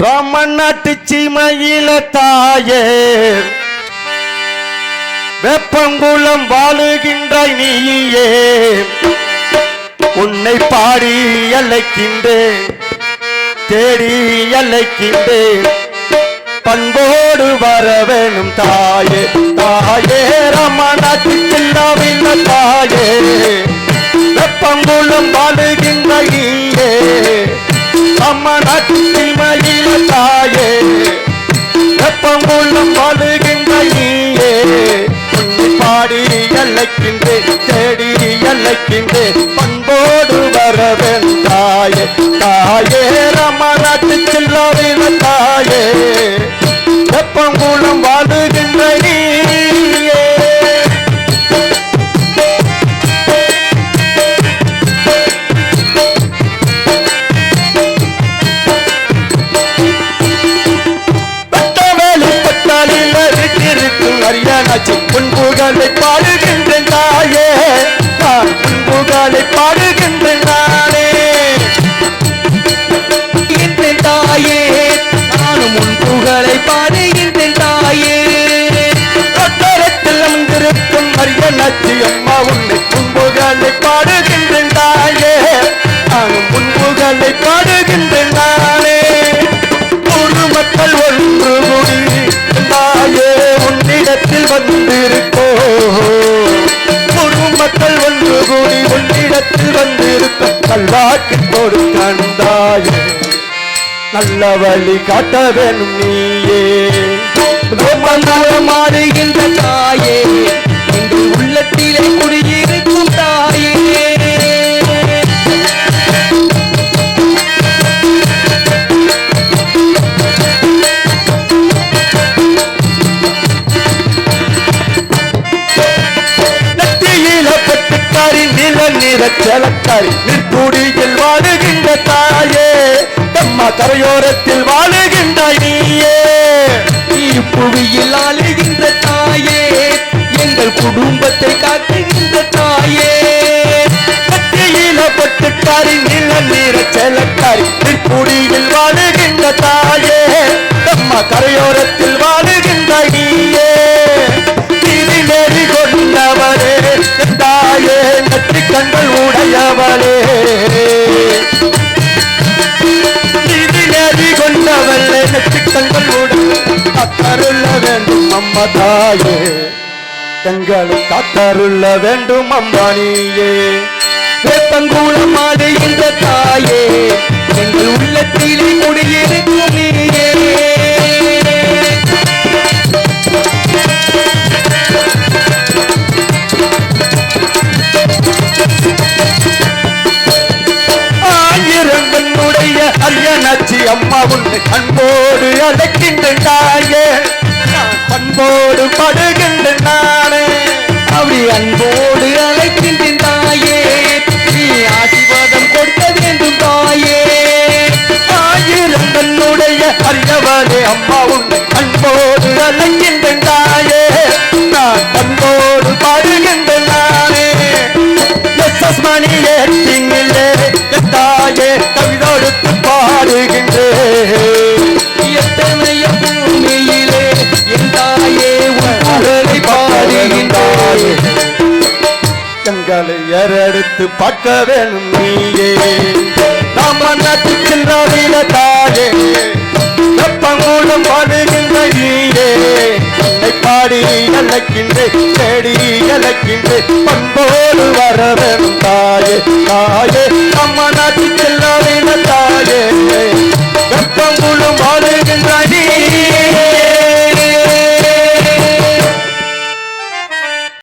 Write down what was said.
ராமன் நாட்டு சீமையில தாயே. வெப்பங்குளம் வாழுகின்ற நீயே. உன்னை பாடி அழைக்கின்றேன் தேடி அழைக்கின்றேன். பண்போடு வர வேணும் தாயே தாயே. ரமணாட்சி சின்னவில்ல தாயே. வெப்பங்குளம் வாழுகின்ற நீயே. ரமணாட்சி வெப்பங்குளம் அரித்திருக்கும் உன் புகழை பாடுகின்றேன் தாயே நான் புகழை பாடுகின்றேன் நானே. தாயே. நானும் உன் புகழை பாடுகின்றேன் தாயே. கொட்டரத்தில் அமர்ந்திருக்கும் அரியணாச்சி அம்மா உன்னை ஒன்று கூடி உன்னிடத்தில் வந்திருக்கும் கல்வாக்கு கொடுத்தாயே நல்ல வழி காட்ட வேணும் நீயே. மாறுகின்ற தாயே. எங்கள் உள்ளத்திலே குடியிருக்கும் சேலக்காரி நிற்பூடியில் வாழுகின்ற தாயே அம்மா கரையோரத்தில் வாழுகின்ற நீயே. நீ புவியில் ஆளுகின்ற தாயே எங்கள் குடும்பத்தை காட்டுகின்ற தாயே. கட்டியில பட்டுக்காரி நில நீர செலக்காரி நிற்பூடியில் வாழுகின்ற தாயே அம்மா கரையோரத்தில் வாழ கொண்டவளே நெற்றி கண்கள் உடைய வேண்டும் அம்மா தாயே எங்களை காத்தருள்ள வேண்டும் அம்மா நீயே வேப்பங்குளம் இந்த தாயே. எங்கள் உள்ளத்திலே முடியிருக்க அன்போடு அழைக்கின்ற தாயே நான் பண்போடு படுகின்ற நானே அப்படி அன்போடு அழைக்கின்றேன் தாயே நீ ஆசிர்வாதம் கொடுக்க வேண்டும் தாயே. ஆயிரம் பெண்ணுடைய அரியவளே அம்மா உன்னை அன்போடு அழைக்க எங்களை ஏறெடுத்து பார்க்க வேணும் நீயே. நாம் நட்டு தாயே வெப்பங்கூடம் பாடுகின்ற நீயே. என்னை பாடி அழைக்கின்றேன் தேடி அழைக்கின்றேன் பண்போடு வர வேணும் தாயே தாயே. நம்ம நாட்டு தாயே